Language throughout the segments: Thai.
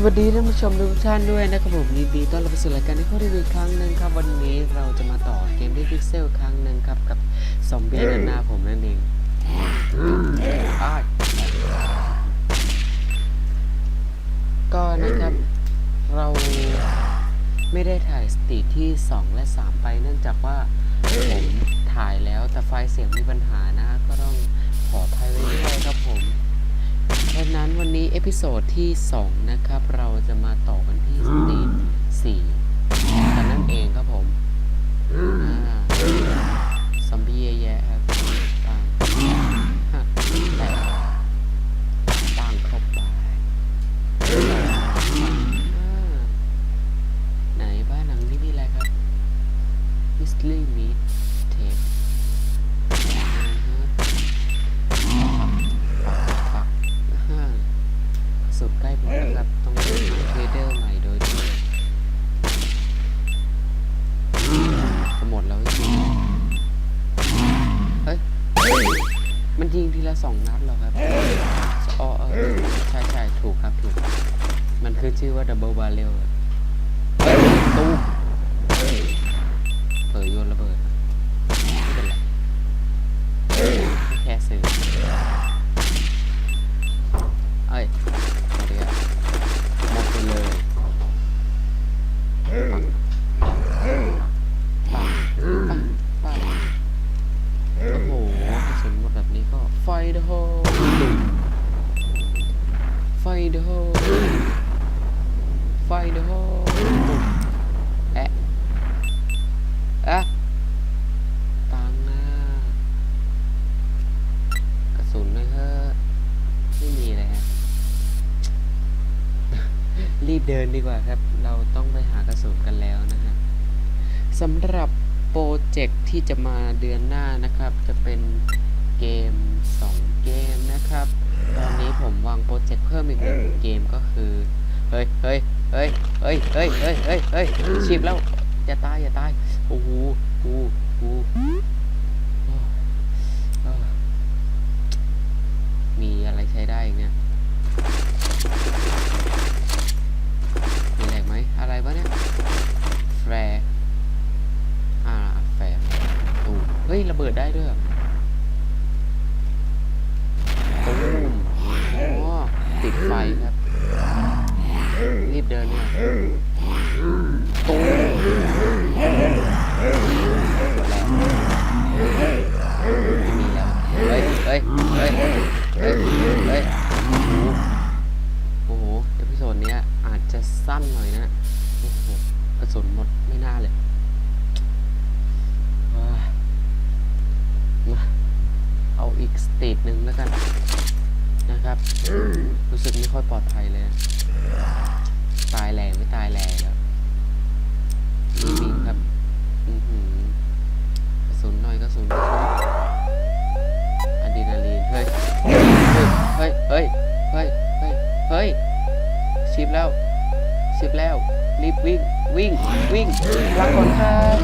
สวัสดีท่านผู้ชมทุกท่านด้วยนะครับผมยินดีต้อนรับสู่รายการในข้อรีวิวอีกครั้งหนึ่งครับวันนี้เราจะมาต่อเกมที่พิกเซลครั้งหนึ่งครับกับซอมบี้ด้านหน้าผมนั่นเองก็นะครับ เราไม่ได้ถ่ายสตรีทที่ 2 และ 3 ไปเนื่องจากว่าผมถ่ายแล้วแต่ไฟล์เสียงมีปัญหานะ ก็ต้องขออภัยไว้ด้วย อพิโซดที่ 2 นะครับ เราจะมาต่อกันที่สตรีท4กันนั่นเองครับผมอ่าซอมบี้เยอะแยะครับปังฮะแต่ปังเข้าไปอ่าไหนบ้านหลังนี้มีอะไรครับ Mystery Meat Tape อ่าฮะปัก อ่าสุดใกล้หมดแล้วครับ ต้องหาเทรดเดอร์ใหม่โดยที่จะหมด แล้วจริงเฮ้ย มันยิงทีละสองนัดเหรอครับอ๋อเออใช่ใช่ถูกครับถูก มันคือชื่อว่าดับเบิลบาเรลตู้เผยโยนระเบิด ไฟเดอะโฮไฟเดอะโฮแอะอะตังอะกระสุนเลยเฮ้อะไม่มีเลยฮะรีบเดินดีกว่าครับ เราต้องไปหากระสุนกันแล้วนะฮะสำหรับโปรเจกต์ที่จะมาเดือนหน้านะครับ จะเป็นเกม 2 เกมนะครับ ตอนนี้ผมวางโปรเจกต์เพิ่มอีกหนึ่งเกมก็คือ เฮ้ยเฮ้ยเฮ้ยเฮ้ยเฮ้ยเฮ้ยเฮ้ยเฮ้ยชีพแล้วอย่าตายอย่าตายโอ้โหโอ้โหโอ้โหมีอะไรใช้ได้อีกเนี่ยมีอะไรไหมอะไรวะเนี่ยแฟร์อ่าแฟร์ตูเฮ้ยระเบิดได้ด้วยเหรอตูมอ๋อ ติดไฟครับ รีบ เดินเนี่ยตูมไม่มีแล้วเฮ้ยเฮ้ยเฮ้ยเฮ้ยเฮ้ยเฮ้ยโอ้โหโอ้โหเอพิโซดเนี้ยอาจจะสั้นหน่อยนะโอ้โหกระสุนหมดไม่น่าเลยมาเอาอีกสเตจหนึ่งแล้วกัน นะครับ รู้สึกไม่ค่อยปลอดภัยเลย ตายแรงไม่ตายแรงแล้วมีบิงครับอือหือกระสุนหน่อยกระสุนอะดรีนาลีนเฮ้ยเฮ้ยเฮ้ยเฮ้ยเฮ้ยเฮ้ยชิปแล้วชิปแล้วรีบวิ่งวิ่งวิ่งลาก่อนครับ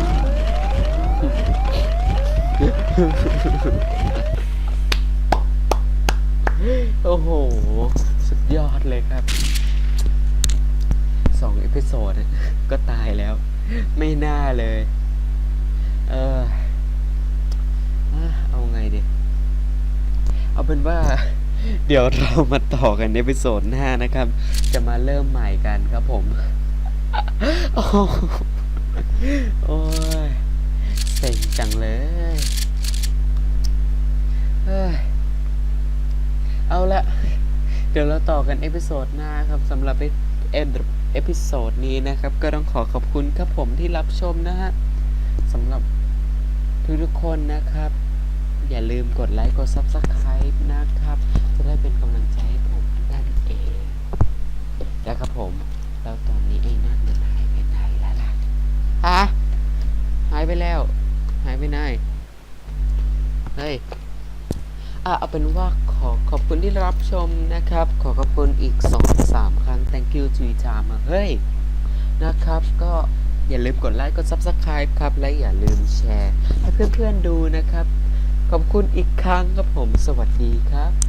โอ้โห สุดยอดเลยครับ สองเอพิโซดก็ตายแล้ว ไม่น่าเลย เออเอาไงดี เอาเป็นว่า เดี๋ยวเรามาต่อกันในเอพิโซดหน้านะครับ จะมาเริ่มใหม่กันครับผม โอ้โอ้ยเซ็งจังเลยเฮ้ยเอาละเดี๋ยวเราต่อกันเอพิโซดหน้าครับสำหรับเอเอ เอพิโซดนี้นะครับ ก็ต้องขอขอบคุณครับผมที่รับชมนะฮะสำหรับทุกๆคนนะครับ อย่าลืมกดไลค์กด Subscribe นะครับ จะได้เป็นกำลังใจให้ผมนั่นเองแล้วครับผมแล้วตอนนี้ไอ้นั่นมันหายไปไหนแล้วล่ะฮะหายไปแล้ว หายไปไหนเฮ้ย เอาเป็นว่าขอขอบคุณที่รับชมนะครับ ขอขอบคุณอีก 2-3 ครั้ง thank you จุยจามาเฮ้ย นะครับ ก็อย่าลืมกดไลค์ กด Subscribe ครับ และอย่าลืมแชร์ ให้เพื่อนๆดูนะครับ ขอบคุณอีกครั้งครับผม สวัสดีครับ